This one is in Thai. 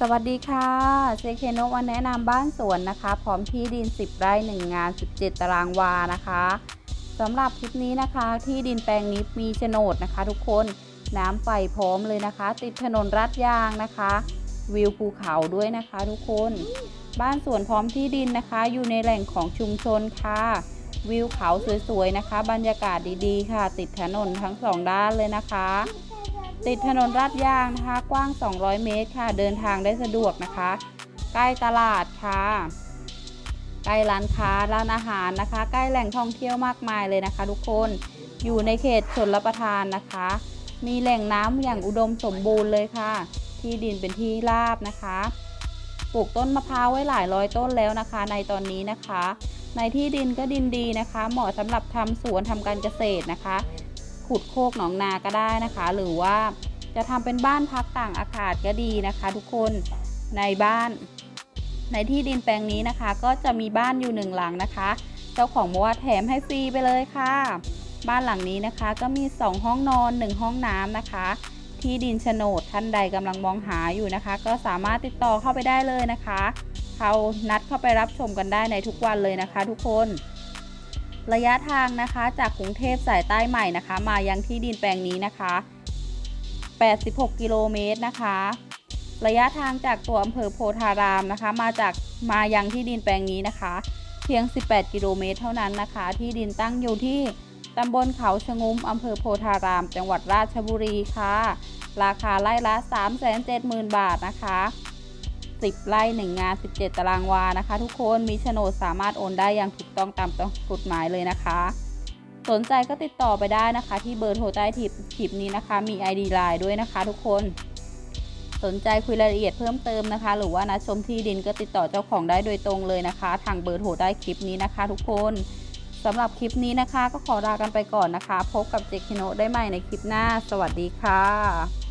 สวัสดีค่ะเซเคโนะมาแนะนำบ้านสวนนะคะ พร้อมที่ดิน 10 ไร่ 1 งาน 17 ตารางวานะคะสำหรับคลิปนี้นะคะ ที่ดินแปลงนี้มีโฉนดนะคะ ทุกคนน้ำไฟพร้อมเลยนะคะ ติดถนนรัดยางนะคะ วิวภูเขาด้วยนะคะ ทุกคน บ้านสวนพร้อมที่ดินนะคะ อยู่ในแหล่งของชุมชนค่ะ วิวเขาสวยๆนะคะ บรรยากาศดีๆ ค่ะ ติดถนนทั้งสองด้านเลยนะคะ ติดถนนลาดยางนะคะ กว้าง 200 เมตรค่ะ เดินทางได้สะดวกนะคะ ใกล้ตลาดค่ะ ใกล้ร้านค้าร้านอาหารนะคะ ใกล้แหล่งท่องเที่ยวมากมายเลยนะคะ ทุกคน อยู่ในเขตชนรับประทานนะคะ มีแหล่งน้ำอย่างอุดมสมบูรณ์เลยค่ะ ที่ดินเป็นที่ราบนะคะ ปลูกต้นมะพร้าวไว้หลายร้อยต้นแล้วนะคะ ในตอนนี้นะคะ ในที่ดินก็ดินดีนะคะ เหมาะสำหรับทำสวนทำการเกษตรนะคะ ขุดโคกหนองนาก็ได้นะคะ หรือว่าจะทำเป็นบ้านพักต่างอากาศก็ดีนะคะ ทุกคนในบ้าน ในที่ดินแปลงนี้นะคะ ก็จะมีบ้านอยู่หนึ่งหลังนะคะ เจ้าของบอกว่าแถมให้ฟรีไปเลยค่ะ บ้านหลังนี้นะคะ ก็มี 2 ห้องนอน 1 ห้องน้ำนะคะ ที่ดินโฉนดท่านใดกำลังมองหาอยู่นะคะ ก็สามารถติดต่อเข้าไปได้เลยนะคะเขานัดเข้าไปรับชมกันได้ในทุกวันเลยนะคะ ทุกคน ระยะทางนะคะ จากกรุงเทพสายใต้ใหม่นะคะ มายังที่ดินแปลงนี้นะคะ 86 กิโลเมตรนะคะ ระยะทางจากตัวอำเภอโพธารามนะคะ มาจากมายังที่ดินแปลงนี้นะคะ เพียง 18 กิโลเมตรเท่านั้นนะคะ ที่ดินตั้งอยู่ที่ตำบลเขาชะงุ้มอำเภอโพธาราม จังหวัดราชบุรีค่ะ ราคาไร่ละ 370,000 บาทนะคะ 10 ไร่ 1 งาน 17 ตารางวานะคะ ทุกคนมีโฉนดสามารถโอนได้อย่างถูกต้องตามกฎหมายเลยนะคะ สนใจก็ติดต่อไปได้นะคะ ที่เบอร์โทรใต้ทิปคลิปนี้นะคะ มี ID ไลน์ด้วยนะคะ ทุกคน สนใจคุยรายละเอียดเพิ่มเติมนะคะ หรือว่านัดชมที่ดินก็ติดต่อเจ้าของได้โดยตรงเลยนะคะ ทางเบอร์โทรใต้คลิปนี้นะคะ ทุกคนสำหรับคลิปนี้นะคะ ก็ขอลากันไปก่อนนะคะ พบกับเจคิโนได้ใหม่ในคลิปหน้า สวัสดีค่ะ